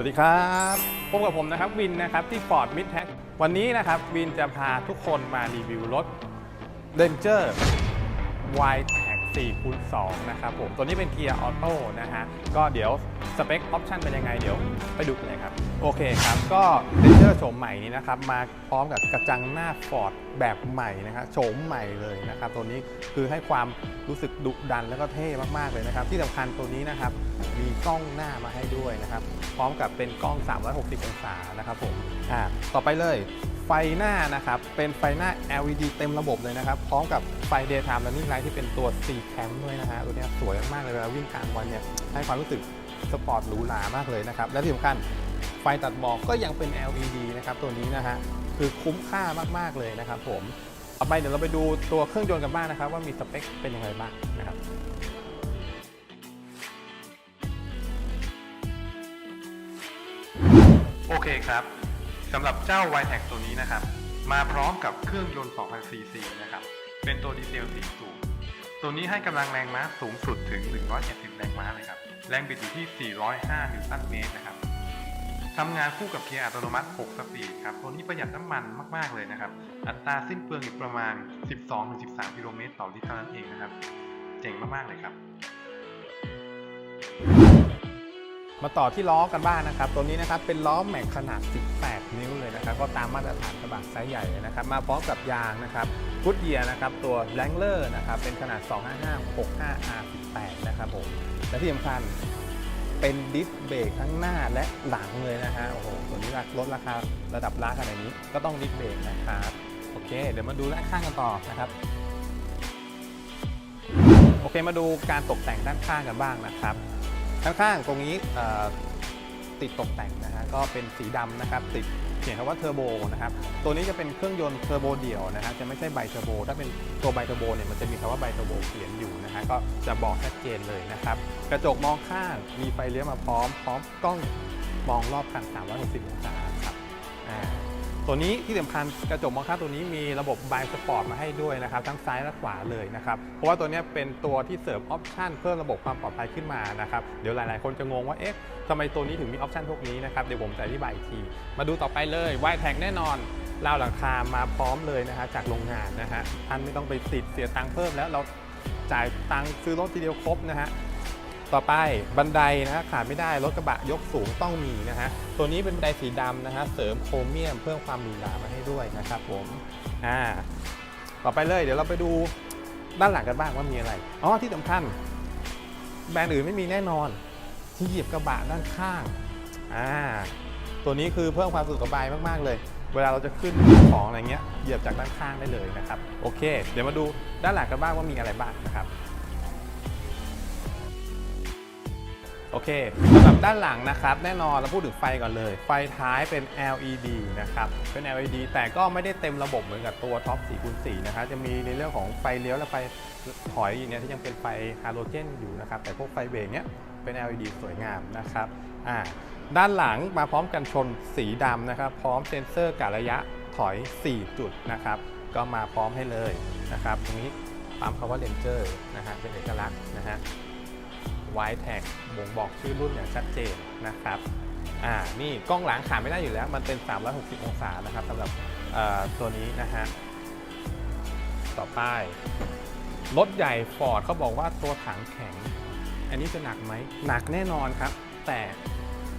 วัสดีครับพบกับผมนะครับวินนะครับที่ Ford Mid t a g วันนี้นะครับวินจะพาทุกคนมารีวิวรถ Ranger y t a g 4คูณ2นะครับผม ตัวนี้เป็นเกียร์ออโต้นะฮะ ก็เดี๋ยวสเปคออปชันเป็นยังไงเดี๋ยวไปดูกันเลยครับ โอเคครับ ก็ Ranger โฉมใหม่นี้นะครับ มาพร้อมกับกระจังหน้า Ford แบบใหม่นะครับโฉมใหม่เลยนะครับ ตัวนี้คือให้ความรู้สึกดุดันแล้วก็เท่มากๆเลยนะครับ ที่สำคัญตัวนี้นะครับมีกล้องหน้ามาให้ด้วยนะครับ พร้อมกับเป็นกล้อง 360 องศานะครับผมอ่าต่อไปเลย ไฟหน้านะครับ เป็นไฟหน้า LED เต็มระบบเลยนะครับ พร้อมกับไฟ daytime running light ที่เป็นตัว C cam ด้วยนะฮะ ตัวเนี้ยสวยมากเลยเวลาวิ่งกลางวันเนี่ย ให้ความรู้สึกสปอร์ตหรูหรามากเลยนะครับ และที่สำคัญไฟตัดหมอกก็ยังเป็น LED นะครับ ตัวนี้นะฮะ คือคุ้มค่ามากๆเลยนะครับผมต่อไปเดี๋ยวเราไปดูตัวเครื่องยนต์กันบ้างนะครับ ว่ามีสเปคเป็นยังไงบ้างนะครับโอเคครับ สำหรับเจ้า y t e c ตัวนี้นะครับ มาพร้อมกับเครื่องยนต์ 2,000 cc นะครับ เป็นตัวดีเซล4สูบตัวนี้ให้กำลังแรงม้าสูงสุดถึง 170 แรงม้าเลยครับ แรงบิดอยู่ที่ 405 นิวตันเมตรนะครับทำงานคู่กับเกียร์อัตโนมัติ 6 สปีดครับ ตัวนี้ประหยัดน้ำมันมาก ๆ เลยนะครับ อัตราสิ้นเปลืองอยู่ประมาณ 12-13 กิโลเมตรต่อลิตรเท่านั้นเองนะครับ เจ๋งมาก ๆ เลยครับ มาต่อที่ล้อกันบ้างนะครับ ตัวนี้นะครับเป็นล้อแม็กขนาด 18 นิ้วเลยนะครับ ก็ตามมาตรฐานกระบะไซส์ใหญ่นะครับ มาพร้อมกับยางนะครับฟุตเยียนะครับตัว w r a n g l e r นะครับเป็นขนาด 255 65 R18 นะครับผม และที่สำคัญเป็นดิสเบรกทั้งหน้าและหลังเลยนะฮะ โอ้โหตัวนี้ลดราคาระดับล้าขนาดนี้ก็ต้องดิสเบรกนะครับ โอเค เดี๋ยวมาดูด้านข้างกันต่อนะครับ โอเค มาดูการตกแต่งด้านข้างกันบ้างนะครับ ข้างๆ ตรงนี้ติดตกแต่งนะฮะก็เป็นสีดำนะครับติดเขียนคำว่าเทอร์โบนะครับตัวนี้จะเป็นเครื่องยนต์เทอร์โบเดี่ยวนะฮะจะไม่ใช่ไบเทอร์โบถ้าเป็นตัวไบเทอร์โบเนี่ยมันจะมีคำว่าไบเทอร์โบเขียนอยู่นะฮะก็จะบอกชัดเจนเลยนะครับกระจกมองข้างมีไฟเลี้ยวมาพร้อม พร้อมกล้องมองรอบคัน360องศาครับอ่า ตัวนี้ที่สำคัญกระจกมองข้างตัวนี้มีระบบบายสปอร์ตมาให้ด้วยนะครับทั้งซ้ายและขวาเลยนะครับเพราะว่าตัวนี้เป็นตัวที่เสริมออปชันเพิ่มระบบความปลอดภัยขึ้นมานะครับเดี๋ยวหลาย ๆ คนจะงงว่าเอ๊ะทำไมตัวนี้ถึงมีออปชันพวกนี้นะครับเดี๋ยวผมจะอธิบายอีกที มาดูต่อไปเลยไวแท็กแน่นอนราวหลังคามาพร้อมเลยนะฮะจากโรงงานนะฮะท่านไม่ต้องไปติดเสียตังค์เพิ่มแล้วเราจ่ายตังค์ซื้อรถทีเดียวครบนะฮะ ต่อไปบันไดนะฮะขาดไม่ได้รถกระบะยกสูงต้องมีนะฮะตัวนี้เป็นบันไดสีดำนะฮะเสริมโครเมียมเพิ่มความหรูหรามาให้ด้วยนะครับผมอ่าต่อไปเลยเดี๋ยวเราไปดูด้านหลังกันบ้างว่ามีอะไรอ๋อที่สำคัญ แบรนด์อื่นไม่มีแน่นอนที่หยียบกระบะด้านข้างอ่าตัวนี้คือเพิ่มความสะดวกสบายมาก ๆ เลย เวลาเราจะขึ้นของอะไรเงี้ย เหยียบจากด้านข้างได้เลยนะครับ โอเค เดี๋ยวมาดูด้านหลังกันบ้างว่ามีอะไรบ้างนะครับ โอเคสำหรับด้านหลังนะครับ แน่นอนเราพูดถึงไฟก่อนเลย ไฟท้ายเป็น LED นะครับ เป็น LED แต่ก็ไม่ได้เต็มระบบเหมือนกับตัวท็อป4คูณ4นะครับจะมีในเรื่องของไฟเลี้ยวและไฟถอยเนี่ยที่ยังเป็นไฟฮาโลเจนอยู่นะครับ แต่พวกไฟเบรกเนี่ยเป็น LED สวยงามนะครับอ่าด้านหลังมาพร้อมกันชนสีดำนะครับ พร้อมเซ็นเซอร์กะระยะถอย 4 จุดนะครับ ก็มาพร้อมให้เลยนะครับตรงนี้ปั๊มคำว่าเลนเจอร์นะฮะเป็นเอกลักษณ์นะฮะ ไวแท็กบ่งบอกชื่อรุ่นอย่างชัดเจนนะครับอ่านี่กล้องหลังขาดไม่ได้อยู่แล้ว มันเป็น 360 องศานะครับสำหรับตัวนี้นะฮะต่อไปรถใหญ่ฟอร์ดเขาบอกว่าตัวถังแข็ง อันนี้จะหนักไหมหนักแน่นอนครับ แต่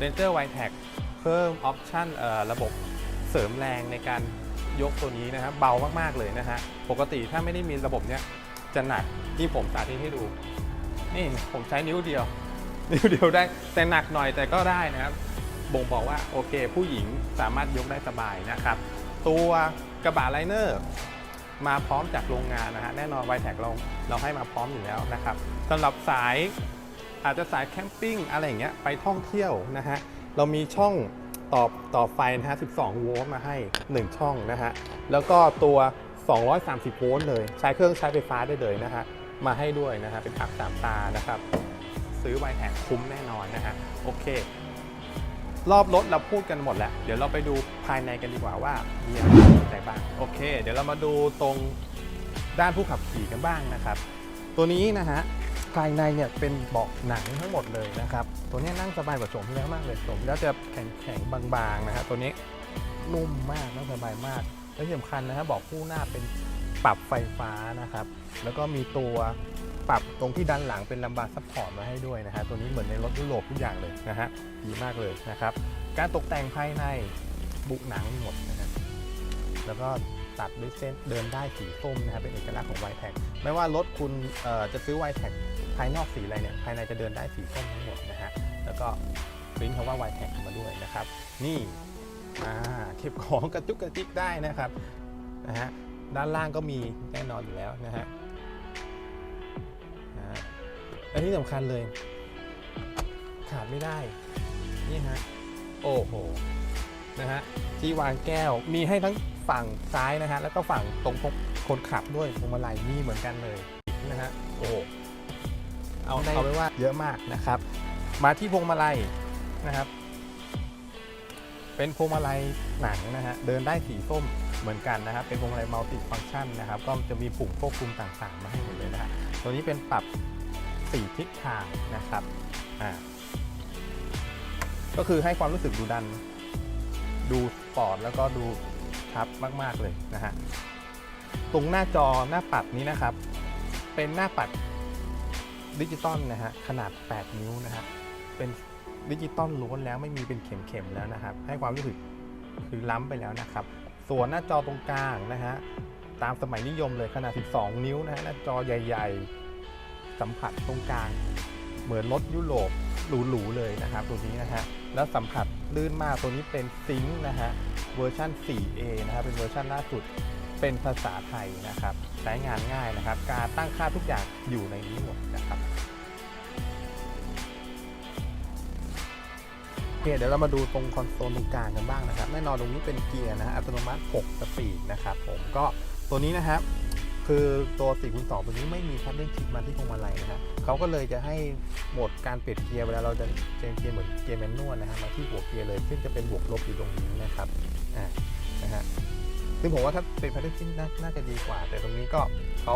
Ranger w i t e c เพิ่มออปชันเอ่อระบบเสริมแรงในการยกตัวนี้นะครับเบามากๆเลยนะฮะปกติถ้าไม่ได้มีระบบเนี้ยจะหนักที่ผมสาธิตให้ดู นี่ผมใช้นิ้วเดียว นิ้วเดียวได้แต่หนักหน่อยแต่ก็ได้นะครับบ่งบอกว่าโอเค ผู้หญิงสามารถยกได้สบายนะครับ ตัวกระบะไลเนอร์มาพร้อมจากโรงงานนะฮะแน่นอนไวแท็กเราเราให้มาพร้อมอยู่แล้วนะครับสำหรับสายอาจจะสายแคมปิ้งอะไรอย่างเงี้ยไปท่องเที่ยวนะฮะเรามีช่องต่อต่อไฟนะฮะ 12 โวลต์มาให้ 1 ช่องนะฮะ แล้วก็ตัว 230 โวลต์เลย ใช้เครื่องใช้ไฟฟ้าได้เลยนะฮะ มาให้ด้วยนะฮะเป็นอัพสามตานะครับ ซื้อไวแท็กคุ้มแน่นอนนะฮะโอเค รอบรถเราพูดกันหมดแล้ว เดี๋ยวเราไปดูภายในกันดีกว่าว่ามีอะไรน่าสนบ้างโอเค เดี๋ยวเรามาดูตรงด้านผู้ขับขี่กันบ้างนะครับ ตัวนี้นะฮะภายในเนี่ยเป็นเบาะหนังทั้งหมดเลยนะครับ ตัวนี้นั่งสบายกว่าโฉมที่แล้วมากเลยโฉมที่แล้วจะแข็งแข็งๆบางๆนะครับตัวนี้นุ่มมากนั่งสบายมากและที่สำคัญนะครับเบอกคู่หน้าเป็น ปรับไฟฟ้านะครับ แล้วก็มีตัวปรับตรงที่ด้านหลังเป็นลัมบาร์ซัพพอร์ตมาให้ด้วยนะฮะตัวนี้เหมือนในรถยุโรปทุกอย่างเลยนะฮะดีมากเลยนะครับ การตกแต่งภายในบุหนังหมดนะครับแล้วก็ตัดด้วยเส้นเดินได้สีส้มนะครับเป็นเอกลักษณ์ของ y t แท็กไม่ว่ารถคุณจะซื้อ y t แท็กภายนอกสีอะไรเนี่ยภายในจะเดินได้สีส้มทั้งหมดนะฮะแล้วก็ปริ้นคำว่า y t แท็กมาด้วยนะครับ นี่เก็บของกระจุกกระจิกได้นะครับนะฮะ ด้านล่างก็มีแน่นอนอยู่แล้วนะฮะอ่าและที่สำคัญเลย ขาดไม่ได้ นี่ฮะ โอ้โห นะฮะที่วางแก้วมีให้ทั้งฝั่งซ้ายนะฮะ แล้วก็ฝั่งตรงคนขับด้วยพวงมาลัยมีเหมือนกันเลยนะฮะ โอ้เอาเอาไว้ว่าเยอะมากนะครับ มาที่พวงมาลัยนะครับ เป็นพวงมาลัยหนังนะฮะเดินได้สีส้มเหมือนกันนะครับเป็นพวงมาลัยมัลติฟังก์ชันนะครับก็จะมีปุ่มควบคุมต่างๆ มาให้หมดเลยนะฮะตัวนี้เป็นปรับสีทิศทางนะครับอ่าก็คือให้ความรู้สึกดูดัน ดูสปอร์ตแล้วก็ดูทับมากๆเลยนะฮะตรงหน้าจอหน้าปัดนี้นะครับ เป็นหน้าปัดดิจิตอลนะฮะขนาด 8 นิ้วนะฮะเป็น ดิจิตอลล้วนแล้วไม่มีเป็นเข็มๆแล้วนะครับ ให้ความรู้สึกคือล้ำไปแล้วนะครับ ส่วนหน้าจอตรงกลางนะฮะตามสมัยนิยมเลยขนาด 12 นิ้วนะฮะหน้าจอใหญ่ ๆ สัมผัสตรงกลาง เหมือนรถยุโรปหรูๆเลยนะครับตัวนี้นะฮะแล้วสัมผัสลื่นมากตัวนี้เป็นซิงค์นะฮะเวอร์ชัน 4A นะครับเป็นเวอร์ชันล่าสุดเป็นภาษาไทยนะครับ ใช้งานง่ายนะครับ การตั้งค่าทุกอย่างอยู่ในนี้หมดนะครับ เคเดี๋ยวเรามาดูตรงคอนโซลตรงกลางกันบ้างนะครับแน่นอนตรงนี้เป็นเกียร์นะฮะอัตโนมัติ 6 สปีดนะครับผมก็ตัวนี้นะครับคือตัว4คูณ2ตัวนี้ไม่มีคัตเล่นชิปมาที่พวงมาลัยนะฮะเขาก็เลยจะให้โหมดการเปลี่ยนเกียร์เวลาเราจะเปลี่ยนเกียร์เหมือนเกียร์แมนนวลนะฮะมาที่หัวเกียร์เลย ซึ่งจะเป็นบวกลบอยู่ตรงนี้นะครับอ่านะฮะซึ่งผมว่าถ้าเป็นคัตเล่นชิปน่าน่าจะดีกว่า แต่ตรงนี้ก็เขา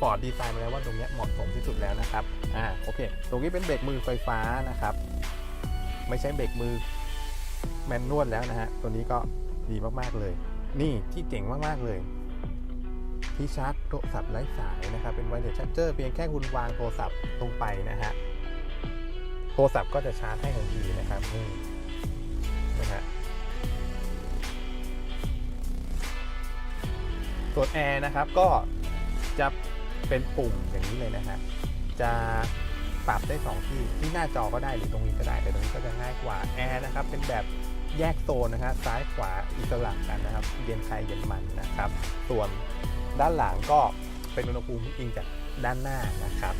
ฟอร์ดดีไซน์มาแล้วว่าตรงนี้เหมาะสมที่สุดแล้วนะครับอ่าโอเค ตรงนี้เป็นเบรกมือไฟฟ้านะครับ ไม่ใช่เบรกมือแมนนวลแล้วนะฮะ ตัวนี้ก็ดีมากๆเลย นี่ที่เจ๋งมากๆเลย ที่ชาร์จโทรศัพท์ไร้สายนะครับ เป็นไวเลสชาร์เจอร์เพียงแค่คุณวางโทรศัพท์ลงไปนะฮะ โทรศัพท์ก็จะชาร์จให้ทันทีนะครับนี่นะฮะส่วนแอร์นะครับก็จะเป็นปุ่มอย่างนี้เลยนะฮะจะ ปรับได้ 2 ที่ที่หน้าจอก็ได้หรือตรงนี้ก็ได้แต่ตรงนี้ก็จะง่ายกว่าแอร์นะครับเป็นแบบแยกโซนนะฮะซ้ายขวาอิสระกันนะครับเย็นใครเย็นมันนะครับ ส่วนด้านหลังก็เป็นอุณหภูมิที่อิงจากด้านหน้านะครับ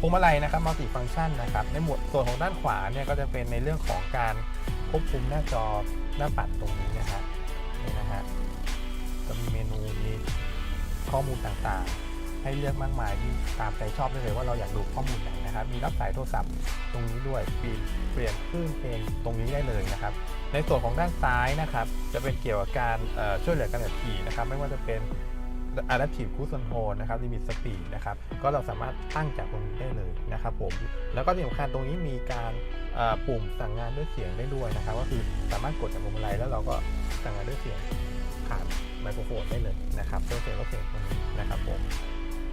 พวงมาลัยนะครับมัลติฟังก์ชันนะครับในหมวดส่วนของด้านขวาเนี่ยก็จะเป็นในเรื่องของการควบคุมหน้าจอหน้าปัดตรงนี้นะฮะนี่นะฮะก็มีเมนูมีข้อมูลต่างๆ ให้เลือกมากมายที่ตามใจชอบได้เลยว่าเราอยากดูข้อมูลไหนนะครับ มีรับสายโทรศัพท์ตรงนี้ด้วยเปลี่ยนเปลี่ยนคลื่นเพลงตรงนี้ได้เลยนะครับ ในส่วนของด้านซ้ายนะครับ จะเป็นเกี่ยวกับการช่วยเหลือการขับขี่นะครับ ไม่ว่าจะเป็น Adaptive Cruise Control นะครับ Limit Speed นะครับ ก็เราสามารถตั้งจากตรงนี้ได้เลยนะครับผม แล้วก็ที่สำคัญตรงนี้มีการปุ่มสั่งงานด้วยเสียงได้ด้วยนะครับ ก็คือสามารถกดจากพวงมาลัยแล้วเราก็สั่งงานด้วยเสียงผ่านไมโครโฟนได้เลยนะครับเพื่อเสียงลดเสียงตรงนี้นะครับผม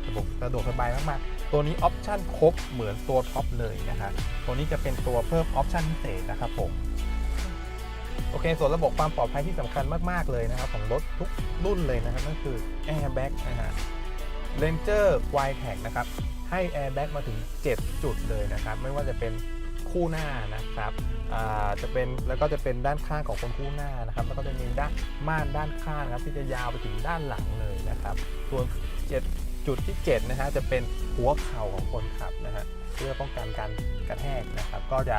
ระบบสะดวกสบายมากๆ ตัวนี้ออปชั่นครบเหมือนตัวท็อปเลยนะครับตัวนี้จะเป็นตัวเพิ่มออปชั่นพิเศษนะครับผมโอเค ส่วนระบบความปลอดภัยที่สำคัญมาก ๆ เลยนะครับ ของรถทุกรุ่นเลยนะครับนั่นคือ Airbag นะฮะ Ranger y t a g นะครับ ให้ Airbag มาถึง 7 จุดเลยนะครับ ไม่ว่าจะเป็นคู่หน้านะครับจะเป็นแล้วก็จะเป็นด้านข้างของคนคู่หน้านะครับ แล้วก็จะมีด้านม่านด้านข้างนะครับที่จะยาวไปถึงด้านหลังเลยนะครับส่วน7 จุดที่7นะฮะจะเป็นหัวเข่าของคนขับนะฮะเพื่อป้องกันการกระแทกนะครับก็จะ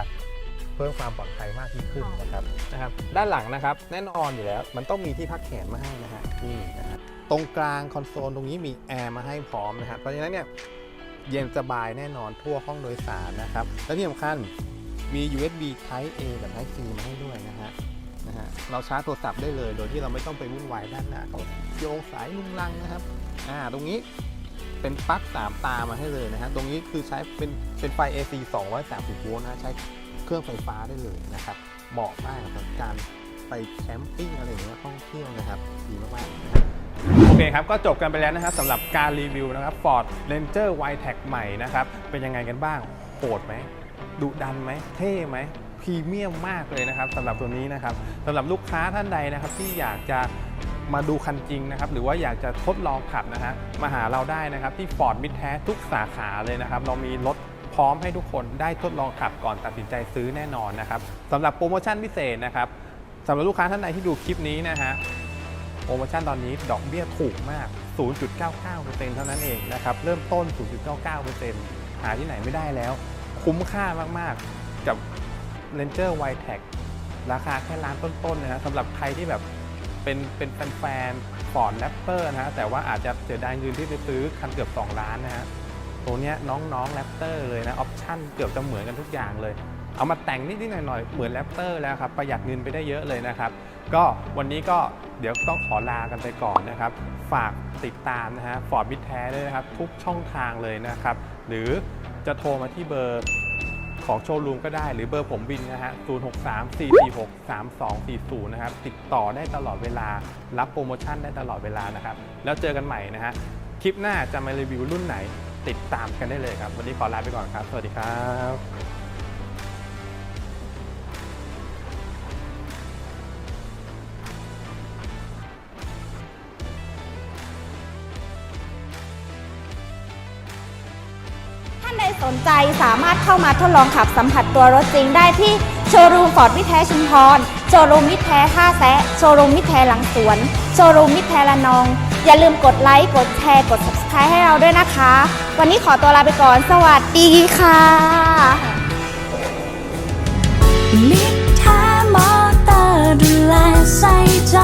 เพิ่มความปลอดภัยมากยิ่งขึ้นนะครับนะครับด้านหลังนะครับแน่นอนอยู่แล้ว มันต้องมีที่พักแขนมาให้นะฮะนี่นะฮะตรงกลางคอนโซลตรงนี้มีแอร์มาให้พร้อมนะครับเพราะฉะนั้นเนี่ยเย็นสบายแน่นอนทั่วห้องโดยสารนะครับและที่สำคัญมี USB Type A กับ Type C มาให้ด้วยนะฮะนะฮะเราชาร์จโทรศัพท์ได้เลย โดยที่เราไม่ต้องไปวุ่นวายด้านหน้าเขาโยงสายลุงลังนะครับอ่าตรงนี้ เป็นปลั๊ก3 ตามาให้เลยนะฮะ ตรงนี้คือใช้เป็นเป็นไฟ AC 230 โวลต์นะฮะใช้เครื่องไฟฟ้าได้เลยนะครับ เหมาะมากสำหรับการไปแคมปิ้งอะไรอย่างเงี้ยท่องเที่ยวนะครับดีมากๆนะครับโอเคครับ ก็จบกันไปแล้วนะครับสำหรับการรีวิวนะครับ Ford Ranger w i t e c ใหม่นะครับ เป็นยังไงกันบ้างโหดไหมดุดันไหมเท่ไหมพรีเมียมมากเลยนะครับสำหรับตัวนี้นะครับสำหรับลูกค้าท่านใดนะครับที่อยากจะ มาดูคันจริงนะครับหรือว่าอยากจะทดลองขับนะฮะมาหาเราได้นะครับที่ Ford Mid แท้ทุกสาขาเลยนะครับเรามีรถพร้อมให้ทุกคนได้ทดลองขับก่อนตัดสินใจซื้อแน่นอนนะครับสำหรับโปรโมชั่นพิเศษนะครับสำหรับลูกค้าท่านใดที่ดูคลิปนี้นะฮะโปรโมชั่นตอนนี้ดอกเบี้ยถูกมาก 0.99%เท่านั้นเองนะครับเริ่มต้น 0.99%หาที่ไหนไม่ได้แล้ว คุ้มค่ามากๆกับ Ranger w i t e c ราคาแค่ล้านต้นๆนะฮะสำหรับใครที่แบบ เป็นเป็นแฟนๆ Ford Raptor นะฮะแต่ว่าอาจจะเสียดายเงินที่ไปซื้อคันเกือบ 2 ล้านนะฮะตัวเนี้ยน้องๆ Raptor เลยนะออปชั่นเกือบจะเหมือนกันทุกอย่างเลย เอามาแต่งนิดๆหน่อยๆเหมือน Raptor แล้วครับประหยัดเงินไปได้เยอะเลยนะครับก็วันนี้ก็เดี๋ยวต้องขอลากันไปก่อนนะครับ ฝากติดตามนะฮะฟอร์ดบิทแท้ด้วยนะครับ ทุกช่องทางเลยนะครับ หรือจะโทรมาที่เบอร์ ของโชว์รูมก็ได้หรือเบอร์ผมบินนะฮะ 0634463240 นะครับ ติดต่อได้ตลอดเวลา รับโปรโมชั่นได้ตลอดเวลานะครับ แล้วเจอกันใหม่นะฮะ คลิปหน้าจะมารีวิวรุ่นไหน ติดตามกันได้เลยครับ วันนี้ขอลาไปก่อนครับ สวัสดีครับ สนใจสามารถเข้ามาทดลองขับสัมผัสตัวรถจริงได้ที่โชว์รูมฟอร์ดวิแท้ชุมพร โชว์รูมวิแท้ท่าแซะโชว์รูมวิแท้หลังสวน โชว์รูมวิแท้ละนอง อย่าลืมกดไลค์ กดแชร์ กด subscribe ให้เราด้วยนะคะ วันนี้ขอตัวลาไปก่อน สวัสดีค่ะมิตรแท้มอเตอร์ดูแลใส่ใจ